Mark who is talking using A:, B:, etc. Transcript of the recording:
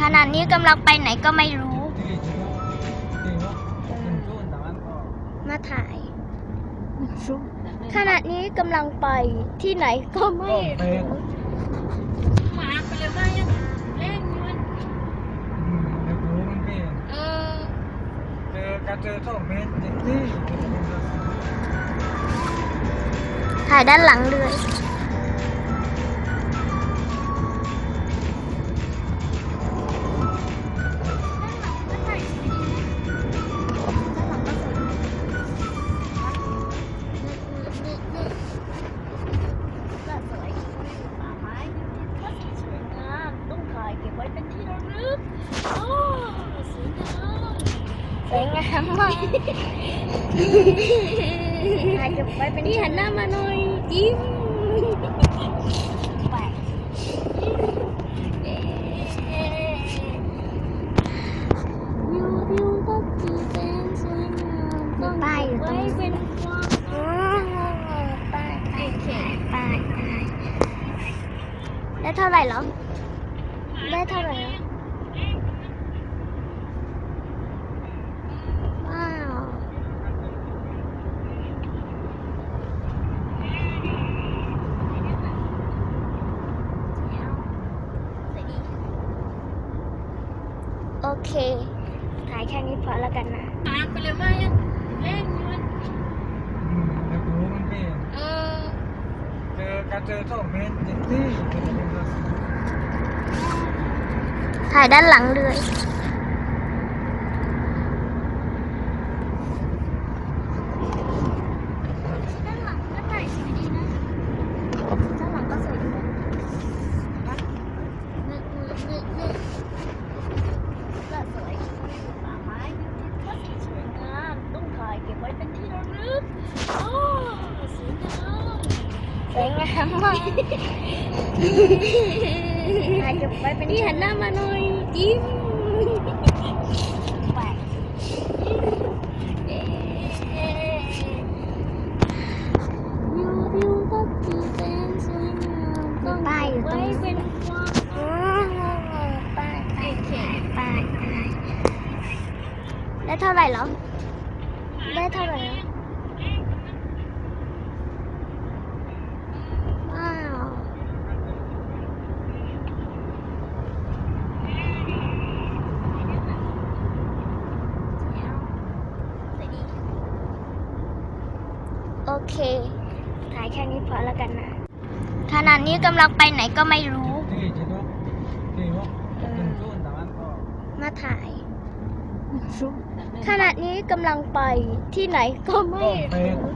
A: ขณะนี้กำลังไปไหนก็ไม่รู้ มาถ่ายขณะนี้กำลังไปที่ไหนก็ไม่รู้
B: มาไปเลยว่ายังเล่นมันเออ
C: เจอกระเจอสองเมตรเด็กที่
A: ถ่ายด้านหลังเลย
B: สวยงาม
A: สวยงามมากถ่ายเก็บไว้เป็น
B: นี่
A: ที่
B: หันหน้ามาหน่อยยิ้ม
A: แปลก
B: วิววิวก็คือเป็นสวยงามต้อง
A: ป้ายอยู่ตรง
B: ไว้
A: นี้
B: เป็นความ
A: อ๋อป้ายป้าย
B: โอเค
A: ป้ายป้ายได้เท่าไหร่เหรอ ได้เท่าไหร่แล้วว้าว โอ เคถ่ายแค่นี้พอแล้วกันนะ
B: มาไปเลยว่ายังเล่นมัน
C: เด็กรู้มันเป็น
B: เออ
C: เจอกระเจอสองเมตรเด็กที่
A: ถ่ายด้านหลังเลย
B: ด้านหลังก็ถ่ายสวยดีนะ
A: ด้านหลังก็สวยดีนะ
B: นึกนึกนึกนึก
A: ก็สวย
B: ป่าไม้ก็สีสวยงามต้องถ่ายเก็บไว้เป็นที่ระลึกโอ้สวยงาม
A: ส วยงามมากถ่ายเก็บไว้เป็น
B: นี่
A: ที่
B: หันหน้ามาหน่อยยิ้ม
A: แปลก
B: วิววิวก็คือเป็นสวยงามต้อง
A: ป้ายอยู่ตร
B: ไว้
A: งนี้
B: เป็นความ
A: อ๋อป้ายป้ายป้ายป้ายป้ายได้เท่าไหร่เหรอ ได้เท่าไหร่แล้วว้าว โอเค ถ่ายแค่นี้พอแล้วกันนะ ขณะนี้กำลังไปไหนก็ไม่รู้
C: ที่จิตวที่ว่าเป็นต้นแต่มันก็
A: มาถ่ายขณะนี้กำลังไปที่ไหนก็ไม่
C: สองเมตร
A: รู้